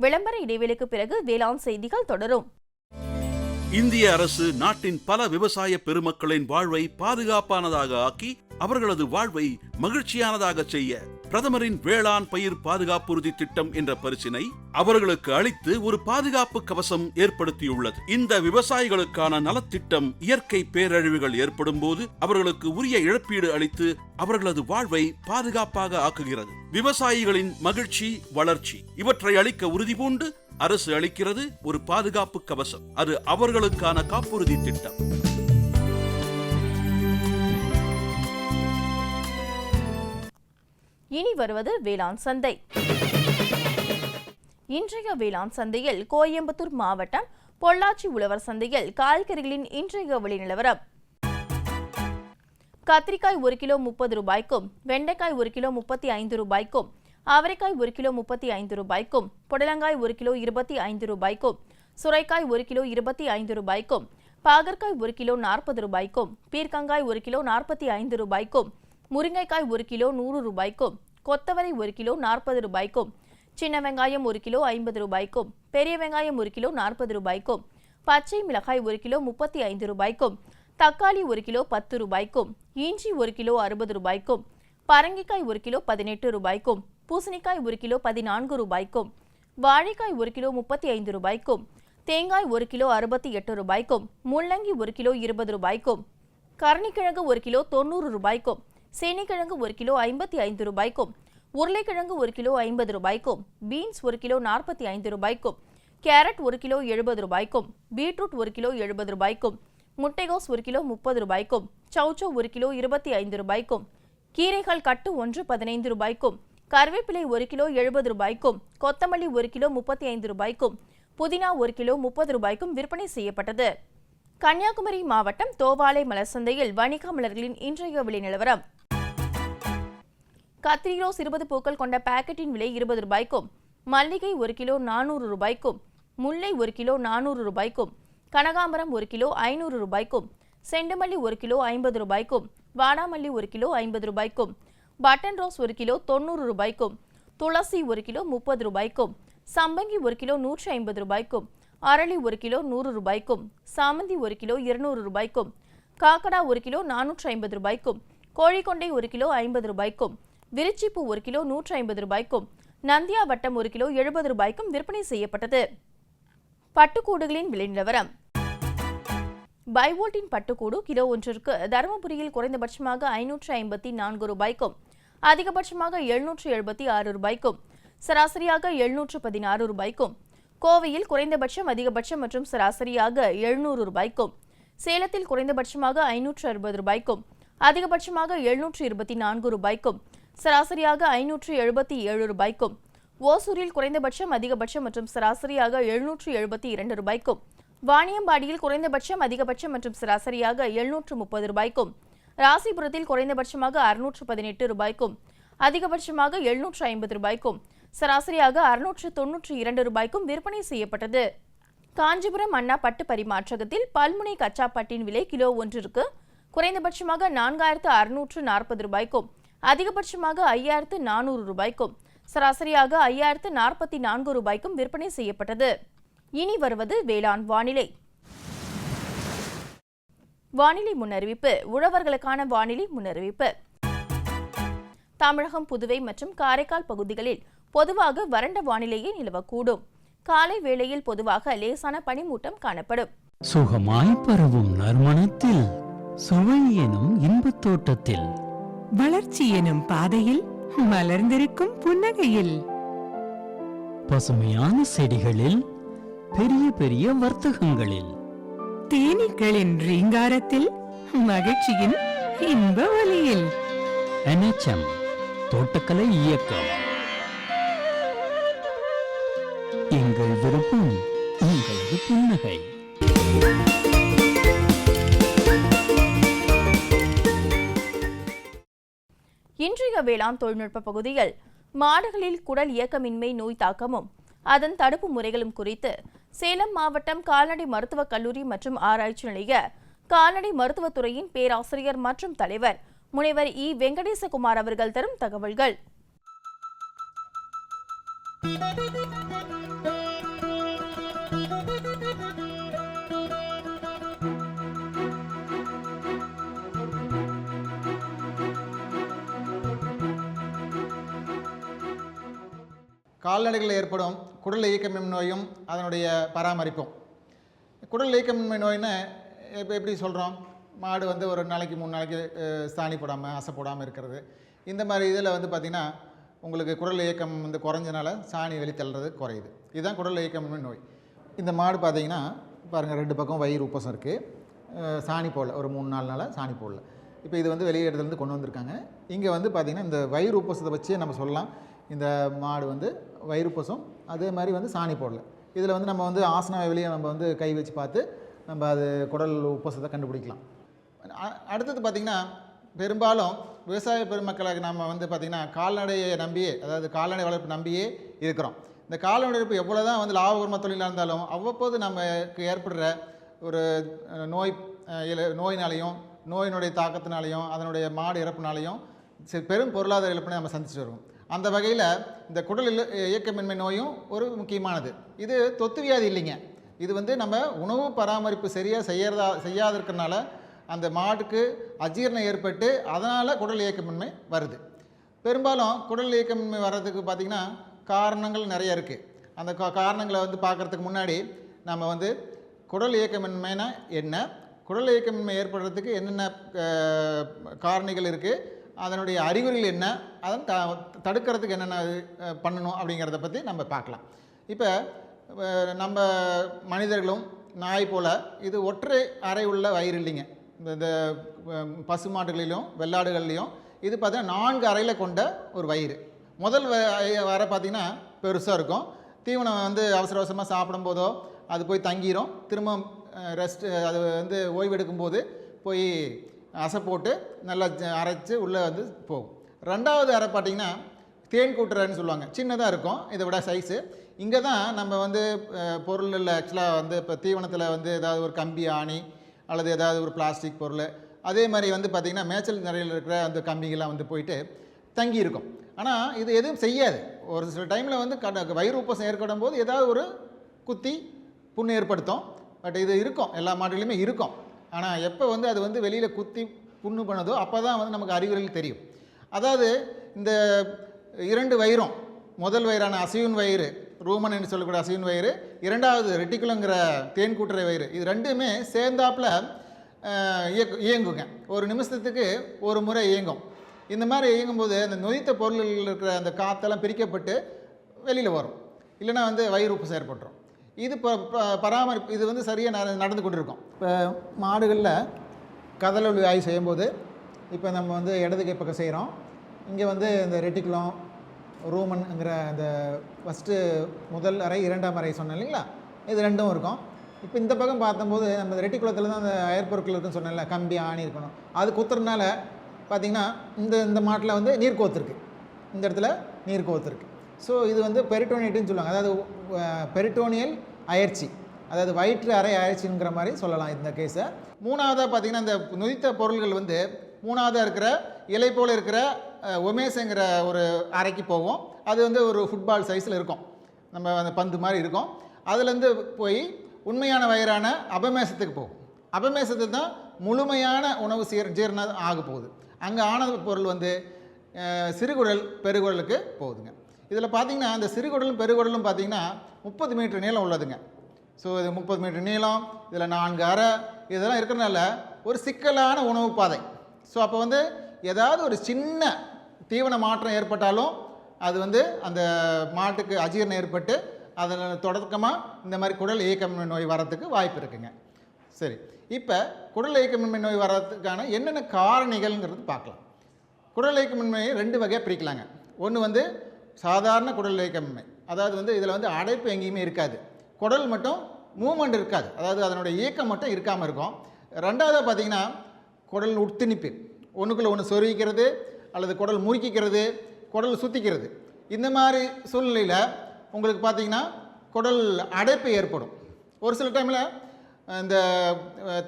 விளம்பர இடைவெளிக்கு பிறகு வேளாண் செய்திகள் தொடரும். இந்திய அரசு நாட்டின் பல விவசாய பெருமக்களின் வாழ்வை பாதுகாப்பானதாக ஆக்கி அவர்களது வாழ்வை மகிழ்ச்சியானதாக செய்ய பிரதமரின் வேளாண் பயிர் பாதுகாப்புறுதி திட்டம் என்ற பரிசினை அவர்களுக்கு அளித்து ஒரு பாதுகாப்பு கவசம் ஏற்படுத்தியுள்ளது. இந்த விவசாயிகளுக்கான நலத்திட்டம் இயற்கை பேரழிவுகள் ஏற்படும் போது அவர்களுக்கு உரிய இழப்பீடு அளித்து அவர்களது வாழ்வை பாதுகாப்பாக ஆக்குகிறது. விவசாயிகளின் மகிழ்ச்சி வளர்ச்சி இவற்றை அளிக்க உறுதி பூண்டு அரசு அளிக்கிறது ஒரு பாதுகாப்பு கவசம். அது அவர்களுக்கான காப்புறுதி திட்டம். இனி வருவது வேளாண் சந்தை. இன்றைய வேளாண் சந்தையில் கோயம்புத்தூர் மாவட்டம் பொள்ளாச்சி உழவர் சந்தையில் காய்கறிகளின் இன்றைய விலை நிலவரம். கத்திரிக்காய் ஒரு கிலோ முப்பது ரூபாய்க்கும் வெண்டைக்காய் ஒரு கிலோ முப்பத்தி ஐந்து ரூபாய்க்கும் அவரைக்காய் ஒரு கிலோ முப்பத்தி ஐந்து ரூபாய்க்கும் புடலங்காய் ஒரு கிலோ இருபத்தி ஐந்து ரூபாய்க்கும் சுரைக்காய் ஒரு கிலோ இருபத்தி ஐந்து ரூபாய்க்கும் பாகற்காய் ஒரு கிலோ நாற்பது ரூபாய்க்கும் பீர்க்கங்காய் ஒரு கிலோ நாற்பத்தி ஐந்து ரூபாய்க்கும் முருங்கைக்காய் ஒரு கிலோ நூறு ரூபாய்க்கும் கொத்தவரை ஒரு கிலோ நாற்பது ரூபாய்க்கும் சின்ன வெங்காயம் ஒரு கிலோ ஐம்பது ரூபாய்க்கும் பெரிய வெங்காயம் ஒரு கிலோ நாற்பது ரூபாய்க்கும் பச்சை மிளகாய் ஒரு கிலோ முப்பத்தி ஐந்து ரூபாய்க்கும் தக்காளி ஒரு கிலோ பத்து ரூபாய்க்கும் இஞ்சி ஒரு கிலோ அறுபது ரூபாய்க்கும் பரங்கிக்காய் ஒரு கிலோ பதினெட்டு ரூபாய்க்கும் பூசணிக்காய் ஒரு கிலோ பதினான்கு ரூபாய்க்கும் வாழைக்காய் ஒரு கிலோ முப்பத்தி ஐந்து ரூபாய்க்கும் தேங்காய் ஒரு கிலோ அறுபத்தி எட்டு ரூபாய்க்கும் முள்ளங்கி ஒரு கிலோ இருபது ரூபாய்க்கும் கரணிக்கிழங்கு ஒரு கிலோ தொண்ணூறு ரூபாய்க்கும் சேனைக்கிழங்கு ஒரு கிலோ ஐம்பத்தி ஐந்து ரூபாய்க்கும் உருளைக்கிழங்கு ஒரு கிலோ ஐம்பது ரூபாய்க்கும் பீன்ஸ் ஒரு கிலோ நாற்பத்தி ஐந்து ரூபாய்க்கும் கேரட் ஒரு கிலோ எழுபது ரூபாய்க்கும் பீட்ரூட் ஒரு கிலோ எழுபது ரூபாய்க்கும் முட்டைகோஸ் ஒரு கிலோ முப்பது ரூபாய்க்கும் சௌச்சோ ஒரு கிலோ இருபத்தி ஐந்து ரூபாய்க்கும் கீரைகள் கட்டு ஒன்று பதினைந்து ரூபாய்க்கும் கருவேப்பிலை ஒரு கிலோ எழுபது ரூபாய்க்கும் கொத்தமல்லி ஒரு கிலோ முப்பத்தி ஐந்து ரூபாய்க்கும் புதினா ஒரு கிலோ முப்பது ரூபாய்க்கும் விற்பனை செய்யப்பட்டது கன்னியாகுமரி மாவட்டம் தோவாலை மலர் சந்தையில் வணிக மலர்களின் இன்றைய விலை நிலவரம் கத்திரி ரோஸ் இருபது பூக்கள் கொண்ட பாக்கெட்டின் விலை இருபது ரூபாய்க்கும் மல்லிகை ஒரு கிலோ நானூறு ரூபாய்க்கும் முல்லை ஒரு கிலோ நானூறு ரூபாய்க்கும் கனகாம்பரம் ஒரு கிலோ ஐநூறு ரூபாய்க்கும் செண்டுமல்லி ஒரு கிலோ ஐம்பது ரூபாய்க்கும் வாடாமல்லி ஒரு கிலோ ஐம்பது ரூபாய்க்கும் பட்டன் ரோஸ் ஒரு கிலோ தொண்ணூறு ரூபாய்க்கும் துளசி ஒரு கிலோ முப்பது ரூபாய்க்கும் சம்பங்கி ஒரு கிலோ நூற்றி ஐம்பது ரூபாய்க்கும் அரளி ஒரு கிலோ நூறு ரூபாய்க்கும் சாமந்தி ஒரு கிலோ இருநூறு ரூபாய்க்கும் காக்கடா ஒரு கிலோ நானூற்றி ஐம்பது ரூபாய்க்கும் கோழிக்கொண்டை ஒரு கிலோ ஐம்பது ரூபாய்க்கும் விரிச்சிப்பூ ஒரு கிலோ நூற்றி ஐம்பது ரூபாய்க்கும் நந்தியா வட்டம் ஒரு கிலோ எழுபது ரூபாய்க்கும் விற்பனை செய்யப்பட்டது. பட்டுக்கூடுகளின் விலை நிலவரம். பைவோல்ட்டின் பட்டுக்கூடு கிலோ ஒன்றிற்கு தருமபுரியில் குறைந்தபட்சமாக ஐநூற்று ஐம்பத்தி நான்கு ரூபாய்க்கும் அதிகபட்சமாக எழுநூற்று எழுபத்தி ஆறு ரூபாய்க்கும் சராசரியாக எழுநூற்று பதினாறு ரூபாய்க்கும் கோவையில் குறைந்தபட்சம் அதிகபட்சம் மற்றும் சராசரியாக எழுநூறு ரூபாய்க்கும் சேலத்தில் குறைந்தபட்சமாக ஐநூற்று அறுபது ரூபாய்க்கும் அதிகபட்சமாக எழுநூற்று இருபத்தி நான்கு ரூபாய்க்கும் சராசரியாக ஐநூற்று எழுபத்தி ஏழு ரூபாய்க்கும். ஓசூரில் குறைந்தபட்சம் அதிகபட்சம் மற்றும் சராசரியாக எழுநூற்று எழுபத்தி இரண்டு ரூபாய்க்கும். வாணியம்பாடியில் குறைந்தபட்சம் அதிகபட்சம் மற்றும் சராசரியாக எழுநூற்று முப்பது ரூபாய்க்கும். ராசிபுரத்தில் குறைந்தபட்சமாக அறுநூற்று பதினெட்டு ரூபாய்க்கும். அதிகபட்சமாக எழுநூற்று ஐம்பது ரூபாய்க்கும். சராசரியாக அறுநூற்று தொன்னூற்று இரண்டு ரூபாய்க்கும் விற்பனை செய்யப்பட்டது. காஞ்சிபுரம் அண்ணா பட்டு பரிமாற்றகத்தில் பல்முனை கச்சாப்பட்டின் விலை கிலோ ஒன்றிற்கு குறைந்தபட்சமாக நான்காயிரத்து அறுநூற்று நாற்பது ரூபாய்க்கும். அதிகபட்சமாக ஐயாயிரத்து நானூறு ரூபாய்க்கும் சராசரியாக ஐயாயிரத்து நாற்பத்தி நான்கு ரூபாய்க்கும் விற்பனை செய்யப்பட்டது. இனி வருவது வேளாண் வானிலை. வானிலை முன்னறிவிப்பு உழவர்களுக்கான வானிலை முன்னறிவிப்பு. தமிழகம் புதுவை மற்றும் காரைக்கால் பகுதிகளில் பொதுவாக வறண்ட வானிலையே நிலவக்கூடும். காலை வேளையில் பொதுவாக லேசான பனிமூட்டம் காணப்படும். சுகமாய் பரவும் நறுமணத்தில் சுவை எனும் இன்பத் தோட்டத்தில். வளர்ச்சி எனும் பாதையில் மலர்ந்திருக்கும் புன்னகையில். பசுமையான செடிகளில் பெரிய பெரிய வர்த்தகங்களில். தேனீக்களின் ரீங்காரத்தில் மகிழ்ச்சியின் இன்ப ஒலியில் NHM தோட்டக்கலை இயக்கம். எங்கள் விருப்பம் உங்களது புன்னகை. வேளாண் தொழில்நுட்ப பகுதியில் மாடுகளில் குடல் இயக்கமின்மை நோய் தாக்கமும் அதன் தடுப்பு முறைகளும் குறித்து சேலம் மாவட்டம் கால்நடை மருத்துவக் கல்லூரி மற்றும் ஆராய்ச்சி நிலைய கால்நடை மருத்துவத்துறையின் பேராசிரியர் மற்றும் தலைவர் முனைவர் இ. வெங்கடேசகுமார் அவர்கள் தரும் தகவல்கள். கால்நடைகளில் ஏற்படும் குடல் இயக்கமின்மை நோயும் அதனுடைய பராமரிப்பும். குடல் இயக்கமின்மை நோயின்னு இப்போ எப்படி சொல்கிறோம் மாடு வந்து ஒரு நாளைக்கு மூணு நாளைக்கு சாணி போடாமல் அசை போடாமல் இருக்கிறது. இந்த மாதிரி இதில் வந்து பார்த்திங்கன்னா உங்களுக்கு குடல் இயக்கம் வந்து குறைஞ்சனால சாணி வெளித்தள்ளுறது குறையுது. இதுதான் குடல் இயக்கமின்மை நோய். இந்த மாடு பார்த்தீங்கன்னா பாருங்கள் ரெண்டு பக்கம் வயிறு உப்பசம் இருக்குது சாணி போடல. ஒரு மூணு நாலு நாளாக சாணி போடல. இப்போ இது வந்து வெளியே இடத்துலேருந்து கொண்டு வந்திருக்காங்க. இங்கே வந்து பார்த்திங்கன்னா இந்த வயிறு உப்பசத்தை வச்சே நம்ம சொல்லலாம். இந்த மாடு வந்து வயிறு உப்பசம் அதே மாதிரி வந்து சாணி போடல. இதில் வந்து நம்ம வந்து ஆசன வெளியே நம்ம வந்து கை வச்சு பார்த்து நம்ம அது குடல் உப்பசத்தை கண்டுபிடிக்கலாம். அடுத்தது பார்த்திங்கன்னா பெரும்பாலும் விவசாய பெருமக்களுக்கு நம்ம வந்து பார்த்திங்கன்னா கால்நடையை நம்பியே அதாவது கால்நடை வளர்ப்பு நம்பியே இருக்கிறோம். இந்த கால்நடை வளர்ப்பு எவ்வளோ தான் வந்து லாபகரமாக தொழிலாக இருந்தாலும் அவ்வப்போது நமக்கு ஏற்படுற ஒரு நோய் நோயினாலையும் நோயினுடைய தாக்கத்தினாலையும் அதனுடைய மாடு இறப்புனாலையும் பெரும் பொருளாதார இழப்பினை நம்ம சந்திச்சுட்டு வருவோம். அந்த வகையில் இந்த குடல் இயக்கமின்மை நோயும் ஒரு முக்கியமானது. இது தொத்து வியாதி இல்லைங்க. இது வந்து நம்ம உணவு பராமரிப்பு சரியாக செய்யறதா செய்யாத இருக்கறனால அந்த மாட்டுக்கு அஜீரணம் ஏற்பட்டு அதனால் குடல் இயக்கமின்மை வருது. பெரும்பாலும் குடல் இயக்கமின்மை வர்றதுக்கு பார்த்திங்கன்னா காரணங்கள் நிறைய இருக்குது அந்த கா- காரணங்களை வந்து பார்க்குறதுக்கு முன்னாடி நம்ம வந்து குடல் இயக்கமின்மைனா என்ன? குடல் இயக்கமின்மை ஏற்படுறதுக்கு என்னென்ன காரணிகள் இருக்குது அதனுடைய அறிகுறிகள் என்ன? அதன் த தடுக்கிறதுக்கு என்னென்ன பண்ணணும் அப்படிங்கிறத பற்றி நம்ம பார்க்கலாம். இப்போ நம்ம மனிதர்களும் நாய் போல் இது ஒற்றை அறை உள்ள வயிறு இல்லைங்க. இந்த இந்த பசுமாடுகளிலும் வெள்ளாடுகள்லையும் இது பார்த்திங்கன்னா நான்கு அறையில் கொண்ட ஒரு வயிறு. முதல் வர பார்த்திங்கன்னா பெருசாக இருக்கும். தீவனம் வந்து அவசர அவசரமாக சாப்பிடும்போதோ அது போய் தங்கிரும். திரும்ப ரெஸ்ட் அது வந்து ஓய்வெடுக்கும்போது போய் அசை போட்டு நல்லா அரைச்சி உள்ளே வந்து போகும். ரெண்டாவது அரை பார்த்திங்கன்னா தேன் கூட்டுறன்னு சொல்லுவாங்க. சின்னதாக இருக்கும். இதை விட சைஸு இங்கே தான் நம்ம வந்து பொருளில் ஆக்சுவலாக வந்து இப்போ தீவனத்தில் வந்து ஏதாவது ஒரு கம்பி ஆணி அல்லது ஏதாவது ஒரு பிளாஸ்டிக் பொருள். அதே மாதிரி வந்து பார்த்திங்கன்னா மேய்ச்சல் நிறையில் இருக்கிற அந்த கம்பிகள்லாம் வந்து போயிட்டு தங்கி இருக்கும். ஆனால் இது எதுவும் செய்யாது. ஒரு சில டைமில் வந்து கட வயிறு உப்பசம் ஏற்படும் போது ஏதாவது ஒரு குத்தி புண்ணு ஏற்படுத்தும். பட் இது இருக்கும். எல்லா மாடுகளிலுமே இருக்கும். ஆனால் எப்போ வந்து அது வந்து வெளியில் குத்தி புண்ணு பண்ணுதோ அப்போ தான் வந்து நமக்கு அறிகுறிகள் தெரியும். அதாவது இந்த இரண்டு வயிறும் முதல் வயிறான அசைவன் வயிறு ரூமன் என்று சொல்லக்கூடிய அசைவன் வயிறு இரண்டாவது ரெட்டிக்குலங்கிற தேன் கூட்டுற வயிறு இது ரெண்டுமே சேர்ந்தாப்பில் இயங்குங்க. ஒரு நிமிஷத்துக்கு ஒரு முறை இயங்கும். இந்த மாதிரி இயங்கும்போது அந்த நொதித்த பொருளில் இருக்கிற அந்த காற்றெல்லாம் பிரிக்கப்பட்டு வெளியில் வரும். இல்லைன்னா வந்து வயிறு உப்பு செயற்பட்டுரும் இது ப ப- பராமரிப்பு இது வந்து சரியாக நடந்து கொண்டிருக்கும். இப்போ மாடுகளில் கதலொலி ஆய்வு செய்யும்போது இப்போ நம்ம வந்து இடது கை பக்கம் செய்கிறோம் இங்கே வந்து இந்த ரெட்டிகுலம் ரூமன்ங்கிற அந்த ஃபஸ்ட்டு முதல் அறை இரண்டாம் அறை சொன்னேன் இல்லைங்களா? இது ரெண்டும் இருக்கும். இப்போ இந்த பக்கம் பார்த்தம்போது நம்ம ரெட்டிக்குளத்தில் தான் அந்த அயற்பொருட்கள் இருக்குன்னு சொன்னேன்ல கம்பி ஆணி இருக்கணும். அது குத்துறதுனால பார்த்திங்கன்னா இந்த இந்த மாட்டில் வந்து நீர் கோத்துருக்கு. இந்த இடத்துல நீர் கோத்துருக்கு. ஸோ இது வந்து பெரிட்டோனியட்டுன்னு சொல்லுவாங்க. அதாவது பெரிட்டோனியல் அயற்சி. அதாவது வயிற்று அறை அயற்சிங்கிற மாதிரி சொல்லலாம் இந்த கேஸை மூணாவதாக பார்த்திங்கன்னா இந்த நொதித்த பொருள்கள் வந்து மூணாவதாக இருக்கிற இலை போல் இருக்கிற ஒமேஸுங்கிற ஒரு அறைக்கு போகும். அது வந்து ஒரு ஃபுட்பால் சைஸில் இருக்கும். நம்ம அந்த பந்து மாதிரி இருக்கும். அதுலேருந்து போய் உண்மையான வயிறான அபமேசத்துக்கு போகும். அபமேசத்துக்கு தான் முழுமையான உணவு சீர் ஜீரணம் ஆக போகுது. அங்கே ஆன பொருள் வந்து சிறுகுழல் சிறுகுடல் பெருகுடலுக்கு போகுதுங்க. இதில் பார்த்தீங்கன்னா அந்த சிறுகுடலும் பெருகுடலும் பார்த்தீங்கன்னா முப்பது மீட்டர் நீளம் உள்ளதுங்க. ஸோ இது முப்பது மீட்டர் நீளம் இதில் நான்கு அறை இதெல்லாம் இருக்கிறனால ஒரு சிக்கலான உணவு பாதை. ஸோ அப்போ வந்து ஏதாவது ஒரு சின்ன தீவன மாற்றம் ஏற்பட்டாலும் அது வந்து அந்த மாட்டுக்கு அஜீரணம் ஏற்பட்டு அதில் தொடக்கமாக இந்த மாதிரி குடல் இயக்கமின்மை நோய் வரத்துக்கு வாய்ப்பு இருக்குங்க. சரி இப்போ குடல் இயக்கமின்மை நோய் வர்றதுக்கான என்னென்ன காரணிகள்ங்கிறது பார்க்கலாம். குடல் இயக்கமின்மையை ரெண்டு வகையாக பிரிக்கலாங்க. ஒன்று வந்து சாதாரண குடல் இயக்கமின்மை அதாவது வந்து இதில் வந்து அடைப்பு எங்கேயுமே இருக்காது. குடல் மட்டும் மூமெண்ட் இருக்காது. அதாவது அதனுடைய இயக்கம் மட்டும் இருக்காமல் இருக்கும். ரெண்டாவதாக பார்த்தீங்கன்னா குடல் உட்திணிப்பு. ஒன்றுக்குள்ளே ஒன்று சொருகிக்கிறது அல்லது குடல் முறுக்கிக்கிறது குடல் சுற்றிக்கிறது இந்த மாதிரி சூழ்நிலையில் உங்களுக்கு பார்த்தீங்கன்னா குடல் அடைப்பு ஏற்படும். ஒரு சில டைமில் இந்த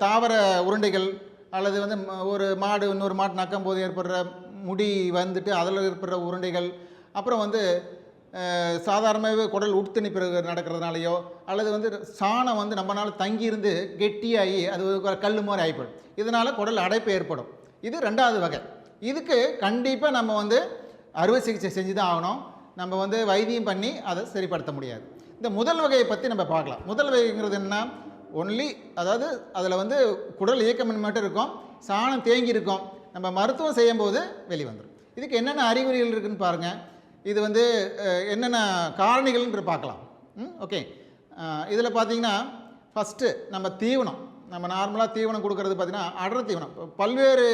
தாவர உருண்டைகள் அல்லது வந்து ஒரு மாடு இன்னொரு மாடு நக்கும் போது ஏற்படுற முடி வந்துட்டு அதில் ஏற்படுற உருண்டைகள் அப்புறம் வந்து சாதாரணமாகவே குடல் உட்திணிப்பு நடக்கிறதுனாலையோ அல்லது வந்து சாணம் வந்து நம்மனால தங்கியிருந்து கெட்டியாகி அது கல் மாதிரி ஆகிப்படும். இதனால் குடல் அடைப்பு ஏற்படும். இது ரெண்டாவது வகை. இதுக்கு கண்டிப்பாக நம்ம வந்து அறுவை சிகிச்சை செஞ்சு தான் ஆகணும். நம்ம வந்து வைத்தியம் பண்ணி அதை சரிப்படுத்த முடியாது. இந்த முதல் வகையை பற்றி நம்ம பார்க்கலாம். முதல் வகைங்கிறது என்ன ஒன்லி அதாவது அதில் வந்து குடல் இயக்கமின் மட்டும் இருக்கும். சாணம் தேங்கி இருக்கும். நம்ம மருத்துவம் செய்யும்போது வெளிவந்துடும் இதுக்கு என்னென்ன அறிகுறிகள் இருக்குதுன்னு பாருங்கள் இது வந்து என்னென்ன காரணிகள்ன்ற பார்க்கலாம். ம் ஓகே. இதில் பார்த்தீங்கன்னா ஃபஸ்ட்டு நம்ம தீவனம். நம்ம நார்மலாக தீவனம் கொடுக்கறது பார்த்திங்கன்னா அடர் தீவனம். பல்வேறு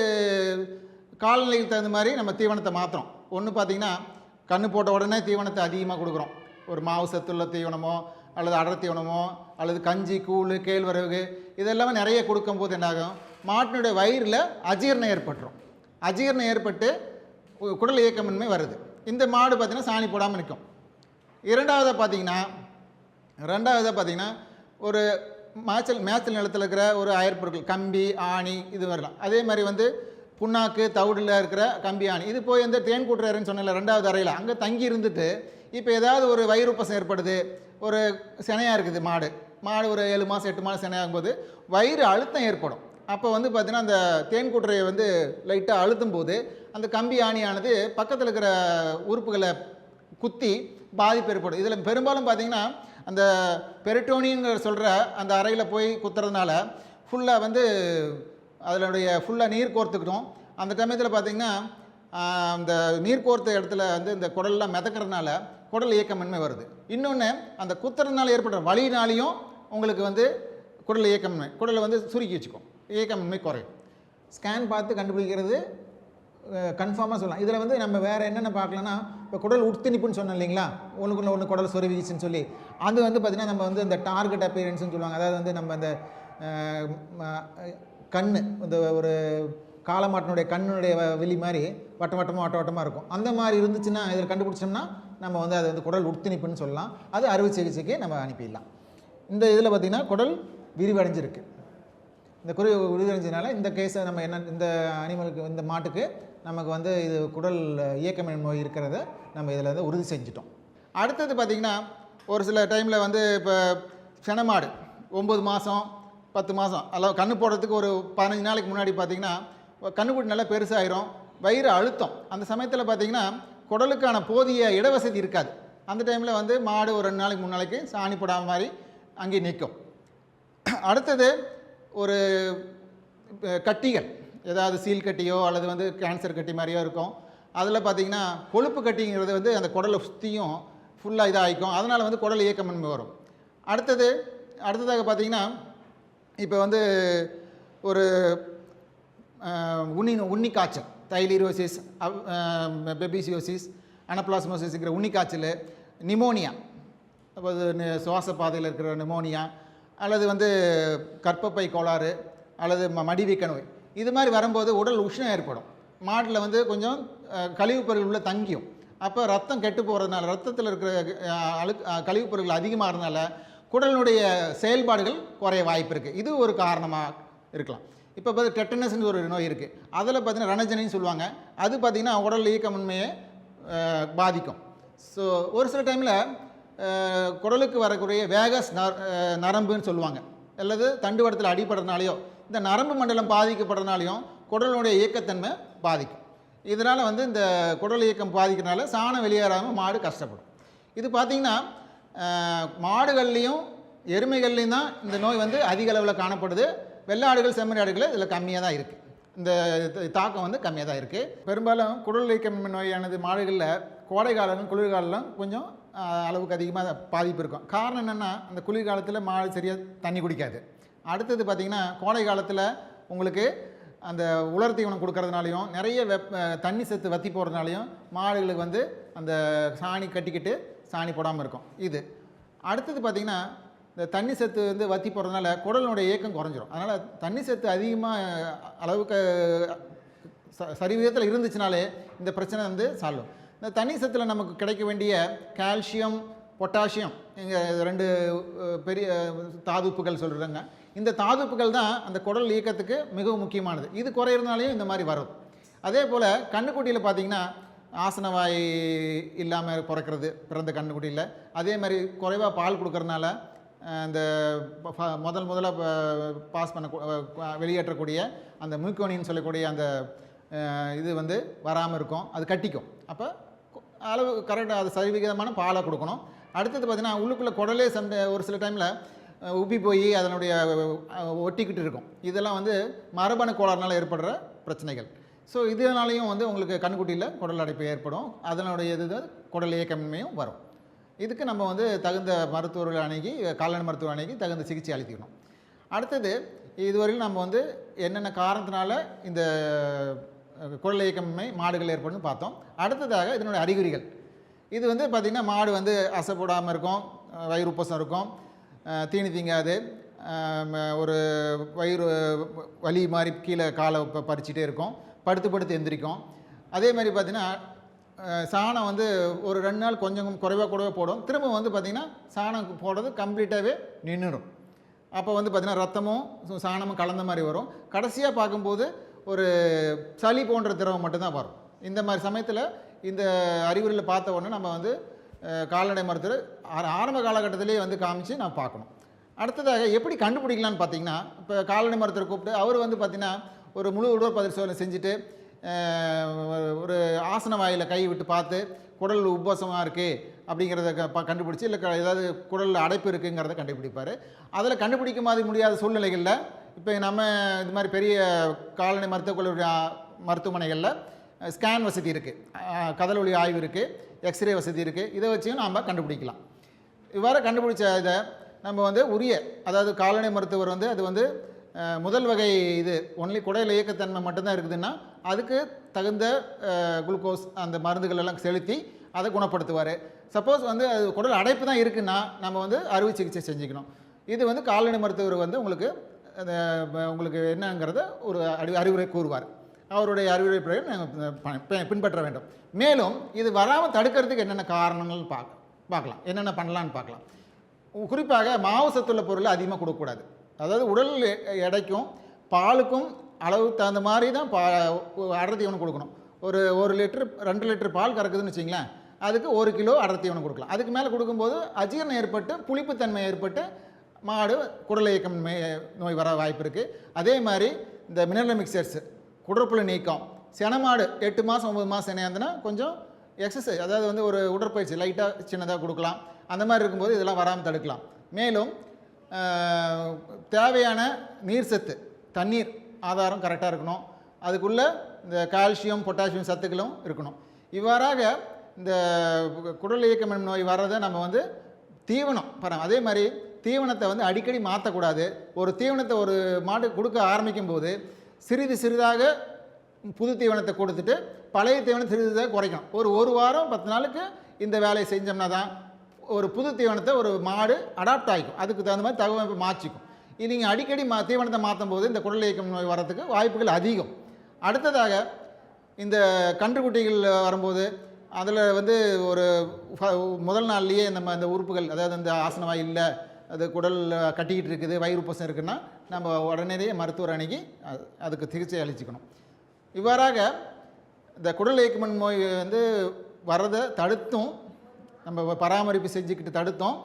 காலநிலைக்கு தகுந்த மாதிரி நம்ம தீவனத்தை மாற்றுறோம் ஒன்று பார்த்தீங்கன்னா கண்ணு போட்ட உடனே தீவனத்தை அதிகமாக கொடுக்குறோம். ஒரு மாவு சத்துள்ள தீவனமோ அல்லது அடர் தீவனமோ அல்லது கஞ்சி கூழ் கேழ்வரகு இதெல்லாமே நிறைய கொடுக்கும்போது என்னாகும்? மாட்டினுடைய வயிறில் அஜீரணம் ஏற்பட்டுரும். அஜீரணம் ஏற்பட்டு குடல் இயக்கமின்மை வருது. இந்த மாடு பார்த்திங்கன்னா சாணி போடாமல் நிற்கும் இரண்டாவதாக பார்த்தீங்கன்னா ரெண்டாவதாக பார்த்தீங்கன்னா ஒரு மேய்ச்சல் மேய்ச்சல் நிலத்தில் இருக்கிற ஒரு அயற்பொருட்கள் கம்பி ஆணி இது வரலாம். அதே மாதிரி வந்து புண்ணாக்கு தவிடில் இருக்கிற கம்பி ஆணி. இது போய் இந்த தேன் கூட்டுறாருன்னு சொன்னல ரெண்டாவது அறையில். அங்கே தங்கி இருந்துட்டு இப்போ ஏதாவது ஒரு வயிறுப்பசம் ஏற்படுது ஒரு சினையாக இருக்குது மாடு. மாடு ஒரு ஏழு மாதம் எட்டு மாதம் சினையாகும்போது வயிறு அழுத்தம் ஏற்படும். அப்போ வந்து பார்த்திங்கன்னா அந்த தேன் கூட்டுறையை வந்து லைட்டாக அழுத்தும் போது அந்த கம்பி ஆணியானது பக்கத்தில் இருக்கிற உறுப்புகளை குத்தி பாதிப்பு ஏற்படும். இதில் பெரும்பாலும் பார்த்தீங்கன்னா அந்த பெரிட்டோனியங்கிற சொல்கிற அந்த அறையில் போய் குத்துறதுனால ஃபுல்லாக வந்து அதனுடைய ஃபுல்லாக நீர் கோர்த்துக்கிட்டோம். அந்த சமயத்தில் பார்த்தீங்கன்னா அந்த நீர் கோர்த்த இடத்துல வந்து இந்த குடல்லாம் மிதக்கிறதுனால குடல் இயக்கமின்மை வருது. இன்னொன்று அந்த குத்துறதுனால ஏற்படுற வழினாலையும் உங்களுக்கு வந்து குடல் இயக்கமின்மை குடலை வந்து சுருக்கி வச்சுக்கும். இயக்கமின்மை குறையும். ஸ்கேன் பார்த்து கண்டுபிடிக்கிறது கன்ஃபார்மாக சொல்லலாம். இதில் வந்து நம்ம வேறு என்னென்ன பார்க்கலன்னா இப்போ குடல் உட்திணிப்புன்னு சொன்னோம் இல்லைங்களா? ஒன்றுக்குள்ள ஒன்று குடல் சொருவிச்சுன்னு சொல்லி. அது வந்து பார்த்திங்கன்னா நம்ம வந்து இந்த டார்கெட் அப்பியரன்ஸ்னு சொல்லுவாங்க. அதாவது வந்து நம்ம இந்த கண் ம- இந்த ஒரு காலமாட்டினுடைய கண்ணுடைய வெளி மாதிரி வட்ட வட்டமாக வட்ட வட்டமாக இருக்கும். அந்த மாதிரி இருந்துச்சுன்னா இதில் கண்டுபிடிச்சோம்னா நம்ம வந்து அது வந்து குடல் உட்திணிப்புன்னு சொல்லலாம். அது அறுவை சிகிச்சைக்கு நம்ம அனுப்பிடலாம். இந்த இதில் பார்த்திங்கன்னா குடல் விரிவடைஞ்சிருக்கு. இந்த குறி விரிவடைஞ்சதுனால இந்த கேஸை நம்ம என்ன இந்த அனிமலுக்கு இந்த மாட்டுக்கு நமக்கு வந்து இது குடல் இயக்கமின் நோய் இருக்கிறத நம்ம இதில் வந்து உறுதி செஞ்சிட்டோம். அடுத்தது பார்த்திங்கன்னா ஒரு சில டைமில் வந்து இப்போ செனமாடு ஒம்பது மாதம் பத்து மாதம் அல்லது கண்ணு போடுறதுக்கு ஒரு பதினஞ்சு நாளைக்கு முன்னாடி பார்த்திங்கன்னா கண்ணுக்குட்டி நல்லா பெருசாயிரும் வயிறு அழுத்தம். அந்த சமயத்தில் பார்த்திங்கன்னா குடலுக்கான போதிய இடவசதி இருக்காது. அந்த டைமில் வந்து மாடு ஒரு ரெண்டு நாளைக்கு மூணு நாளைக்கு சாணி போடாத மாதிரி அங்கேயே நிற்கும் அடுத்தது ஒரு கட்டிகள். ஏதாவது சீல் கட்டியோ அல்லது வந்து கேன்சர் கட்டி மாதிரியோ இருக்கும். அதில் பார்த்தீங்கன்னா கொழுப்பு கட்டிங்கிறது வந்து அந்த குடலை சுற்றியும் ஃபுல்லாக இதாகிக்கும். அதனால் வந்து குடல் இயக்கமின்மை வரும். அடுத்தது அடுத்ததாக பார்த்தீங்கன்னா இப்போ வந்து ஒரு உண்ணி உண்ணி காய்ச்சல் தைலீரோசிஸ் பெபிசியோசிஸ் அனப்ளாஸ்மோசிஸ்ங்கிற உண்ணி காய்ச்சல் நிமோனியா அப்போது சுவாச பாதையில் இருக்கிற நிமோனியா அல்லது வந்து கற்பப்பை கோளாறு அல்லது ம மடிவீக்க நோய் இது மாதிரி வரும்போது உடல் உஷ்ணம் ஏற்படும். மாட்டில் வந்து கொஞ்சம் கழிவுப் பொருள் உள்ள தங்கியும். அப்போ ரத்தம் கெட்டு போகிறதுனால ரத்தத்தில் இருக்கிற அழு கழிவுப் பொருட்கள் அதிகமாகிறதுனால குடலினுடைய செயல்பாடுகள் குறைய வாய்ப்பு இருக்குது இது ஒரு காரணமாக இருக்கலாம். இப்போ பார்த்து டெட்டனஸ்னு ஒரு நோய் இருக்குது அதில் பார்த்தீங்கன்னா ரணஜனின்னு சொல்லுவாங்க. அது பார்த்திங்கன்னா உடல் இயக்கமின்மையை பாதிக்கும். ஸோ ஒரு சில டைமில் குடலுக்கு வரக்கூடிய வேகஸ் நரம்புன்னு சொல்லுவாங்க. அல்லது தண்டுவடத்தில் அடிபடுறதுனாலையோ இந்த நரம்பு மண்டலம் பாதிக்கப்படுறதுனாலையும் குடலுடைய இயக்கத்தன்மை பாதிக்கும். இதனால் வந்து இந்த குடல் இயக்கம் பாதிக்கிறனால சாணம் வெளியேறாமல் மாடு கஷ்டப்படும். இது பார்த்திங்கன்னா மாடுகள்லேயும் எருமைகள்லேயும் தான் இந்த நோய் வந்து அதிக அளவில் காணப்படுது. வெள்ளாடுகள் செம்மறியாடுகள் இதில் கம்மியாக தான் இருக்குது இந்த தாக்கம் வந்து கம்மியாக தான் இருக்குது பெரும்பாலும் குடல் இயக்கம் நோயானது மாடுகளில் கோடை காலம் குளிர்காலம் கொஞ்சம் அளவுக்கு அதிகமாக பாதிப்பு இருக்கும். காரணம் என்னென்னா அந்த குளிர்காலத்தில் மாடு சரியாக தண்ணி குடிக்காது. அடுத்தது பார்த்திங்கன்னா கோடை காலத்தில் உங்களுக்கு அந்த உலர் தீவனம் கொடுக்கறதுனாலையும் நிறைய வெப் தண்ணி சத்து வத்தி போடுறதுனாலையும் மாடுகளுக்கு வந்து அந்த சாணி கட்டிக்கிட்டு சாணி போடாமல் இருக்கும். இது. அடுத்தது பார்த்திங்கன்னா இந்த தண்ணி சத்து வந்து வத்தி போடுறதுனால குடலினுடைய இயக்கம் குறைஞ்சிரும். அதனால் தண்ணி சத்து அதிகமாக அளவுக்கு ச- சரி விதத்தில் இருந்துச்சுனாலே இந்த பிரச்சனை வந்து சால்வ். இந்த தண்ணி சத்தில் நமக்கு கிடைக்க வேண்டிய கால்சியம் பொட்டாசியம் இங்கே ரெண்டு பெரிய தாதுப்புகள் சொல்கிறாங்க இந்த தாதுப்புகள் தான் அந்த குடல் இயக்கத்துக்கு மிகவும் முக்கியமானது. இது குறையிறதுனாலையும் இந்த மாதிரி வரும். அதே போல் கண்ணுக்குட்டியில் பார்த்தீங்கன்னா ஆசனவாய் இல்லாமல் பிறக்கிறது பிறந்த கண்ணுக்குட்டியில். அதே மாதிரி குறைவாக பால் கொடுக்கறனால அந்த முதல் முதல்ல பாஸ் பண்ண வெளியேற்றக்கூடிய அந்த மியூக்கோனின்னு சொல்லக்கூடிய அந்த இது வந்து வராமல் இருக்கும். அது கட்டிக்கும். அப்போ அளவு கரெக்டாக அது சரிவிகிதமான பாலை கொடுக்கணும். அடுத்தது பார்த்திங்கன்னா உள்ளுக்குள்ளே குடலே சண்டை ஒரு சில டைமில் உப்பி போய் அதனுடைய ஒட்டிக்கிட்டு இருக்கும். இதெல்லாம் வந்து மரபணு கோளாறுனால் ஏற்படுற பிரச்சனைகள். ஸோ இதனாலையும் வந்து உங்களுக்கு கண்குட்டியில் குடல் அடைப்பு ஏற்படும். அதனுடைய இது குடல் இயக்கமின்மையும் வரும். இதுக்கு நம்ம வந்து தகுந்த மருத்துவர்கள் அணுகி கால்நடை மருத்துவர் அணுகி தகுந்த சிகிச்சை அளிக்கணும் அடுத்தது இதுவரையிலும் நம்ம வந்து என்னென்ன காரணத்தினால இந்த குடல் இயக்கமின்மை மாடுகள் ஏற்படும்னு பார்த்தோம். அடுத்ததாக இதனுடைய அறிகுறிகள். இது வந்து பார்த்திங்கன்னா மாடு வந்து அசைப்படாமல் இருக்கும் வயிறு உப்பசம் இருக்கும். தீனி திங்காது. ஒரு வயிறு வலி மாதிரி கீழே காலை பறிச்சுட்டே இருக்கும். படுத்து படுத்து எந்திரிக்கும். அதே மாதிரி பார்த்திங்கன்னா சாணம் வந்து ஒரு ரெண்டு நாள் கொஞ்சம் குறைவாக கூடவே போடும். திரும்ப வந்து பார்த்திங்கன்னா சாணம் போடுறது கம்ப்ளீட்டாகவே நின்றுடும் அப்போ வந்து பார்த்திங்கன்னா ரத்தமும் சாணமும் கலந்த மாதிரி வரும். கடைசியாக பார்க்கும்போது ஒரு சளி போன்ற திரவம் மட்டும்தான் வரும். இந்த மாதிரி சமயத்தில் இந்த அறிகுறியில் பார்த்த உடனே நம்ம வந்து கால்நடை மருத்துவர் ஆர- ஆரம்ப காலகட்டத்திலேயே வந்து காமிச்சு நான் பார்க்கணும். அடுத்ததாக எப்படி கண்டுபிடிக்கலான்னு பார்த்தீங்கன்னா இப்போ கால்நடை மருத்துவர் கூப்பிட்டு அவர் வந்து பார்த்திங்கன்னா ஒரு முழு உடல் பரிசோதனை செஞ்சுட்டு ஒரு ஆசன வாயில் கை விட்டு பார்த்து குடல் உப்பசமாக இருக்குது அப்படிங்கிறத க- கண்டுபிடிச்சி இல்லை க- ஏதாவது குடலில் அடைப்பு இருக்குங்கிறத கண்டுபிடிப்பார். அதில் கண்டுபிடிக்க மாதிரி முடியாத சூழ்நிலைகளில் இப்போ நம்ம இது மாதிரி பெரிய கால்நடை மருத்துவக் கல்லூரி மருத்துவமனைகளில் ஸ்கேன் வசதி இருக்குது கதலொலி ஆய்வு இருக்குது எக்ஸ்ரே வசதி இருக்குது இதை வச்சும் நாம் கண்டுபிடிக்கலாம். இவ்வாறு கண்டுபிடிச்ச இதை நம்ம வந்து உரிய அதாவது கால்நடை மருத்துவர் வந்து அது வந்து முதல் வகை இது ஒன்லி குடையில் இயக்கத்தன்மை மட்டும்தான் இருக்குதுன்னா அதுக்கு தகுந்த குளுக்கோஸ் அந்த மருந்துகள் எல்லாம் செலுத்தி அதை குணப்படுத்துவார். சப்போஸ் வந்து அது குடல் அடைப்பு தான் இருக்குன்னா நம்ம வந்து அறுவை சிகிச்சை செஞ்சுக்கணும். இது வந்து கால்நடை மருத்துவர் வந்து உங்களுக்கு உங்களுக்கு என்னங்கிறத ஒரு அறி அறிவுரை கூறுவார். அவருடைய அறிவுரை பிரகாரம் நாங்கள் ப- ப- பின்பற்ற வேண்டும். மேலும் இது வராமல் தடுக்கிறதுக்கு என்னென்ன காரணங்கள் பார்க்க பார்க்கலாம் என்னென்ன பண்ணலான்னு பார்க்கலாம் குறிப்பாக மாவு சத்துள்ள பொருளை அதிகமாக கொடுக்கக்கூடாது. அதாவது உடல் எடைக்கும் பாலுக்கும் அளவு தகுந்த மாதிரி தான் பா அடர் தீவனம் கொடுக்கணும். ஒரு ஒரு லிட்டர் ரெண்டு லிட்டர் பால் கறக்குதுன்னு வச்சிங்களேன் அதுக்கு ஒரு கிலோ அடர் தீவனம் கொடுக்கலாம். அதுக்கு மேலே கொடுக்கும்போது அஜீரணம் ஏற்பட்டு புளிப்புத்தன்மை ஏற்பட்டு மாடு குடல் இயக்கம் நோய் வர வாய்ப்பு இருக்குது அதே மாதிரி இந்த மினரல் மிக்சர்ஸ் குடற்புழு நீக்கம். செனமாடு எட்டு மாதம் ஒம்பது மாதம் இணையாந்துன்னா கொஞ்சம் எக்ஸசைஸ் அதாவது வந்து ஒரு உடற்பயிற்சி லைட்டாக சின்னதாக கொடுக்கலாம். அந்த மாதிரி இருக்கும்போது இதெல்லாம் வராமல் தடுக்கலாம். மேலும் தேவையான நீர் சத்து தண்ணீர் ஆதாரம் கரெக்டாக இருக்கணும். அதுக்குள்ளே இந்த கால்சியம் பொட்டாசியம் சத்துக்களும் இருக்கணும். இவ்வாறாக இந்த குடல் இயக்கம் நோய் வர்றதை நம்ம வந்து தீவனம் பரம் அதே மாதிரி தீவனத்தை வந்து அடிக்கடி மாற்றக்கூடாது ஒரு தீவனத்தை ஒரு மாடு கொடுக்க ஆரம்பிக்கும் போது சிறிது சிறிதாக புது தீவனத்தை கொடுத்துட்டு பழைய தீவனம் சிறிது சிறிதாக குறைக்கணும் ஒரு ஒரு வாரம் பத்து நாளுக்கு இந்த வேலையை செஞ்சோம்னா தான் ஒரு புது தீவனத்தை ஒரு மாடு அடாப்ட் ஆகிக்கும் அதுக்கு தகுந்த மாதிரி தகவமைப்பு மாற்றிக்கும். இது நீங்கள் அடிக்கடி மா தீவனத்தை மாற்றும் போது இந்த குடல் இயக்கம் நோய் வரத்துக்கு வாய்ப்புகள் அதிகம். அடுத்ததாக இந்த கன்றுக்குட்டிகள் வரும்போது அதில் வந்து ஒரு ஃப- முதல் நாள்லேயே நம்ம இந்த உறுப்புகள் அதாவது இந்த ஆசனவாய் இல்லை அது குடல் கட்டிக்கிட்டு இருக்குது வயிறு பசம் இருக்குன்னா நம்ம உடனடியே மருத்துவர் அணுகி அது- அதுக்கு சிகிச்சை அளிச்சுக்கணும். இவ்வாறாக இந்த குடல் இயக்கமன் நோய் வந்து வர்றதை தடுத்தும் நம்ம பராமரிப்பு செஞ்சுக்கிட்டு தடுத்தோம்.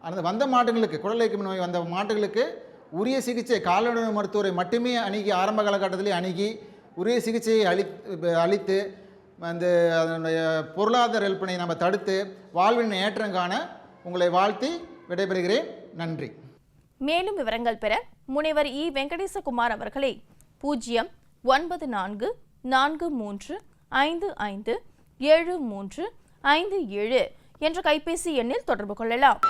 அந்த வந்த மாட்டுகளுக்கு குடல் இயக்கமன் நோய் வந்த மாட்டுகளுக்கு உரிய சிகிச்சை கால்நடை மருத்துவரை மட்டுமே அணுகி ஆரம்ப காலகட்டத்திலே அணுகி உரிய சிகிச்சையை அளி அளித்து அந்த அதனுடைய பொருளாதார இழப்பினை நம்ம தடுத்து வாழ்வின் ஏற்றம் காண உங்களை வாழ்த்தி விடைபெறுகிறேன். நன்றி. மேலும் விவரங்கள் பெற முனைவர் இ. வெங்கடேசகுமார் அவர்களை பூஜ்ஜியம் ஒன்பது நான்கு நான்கு மூன்று ஐந்து ஐந்து ஏழு மூன்று ஐந்து ஏழு என்ற கைபேசி எண்ணில் தொடர்பு கொள்ளலாம்.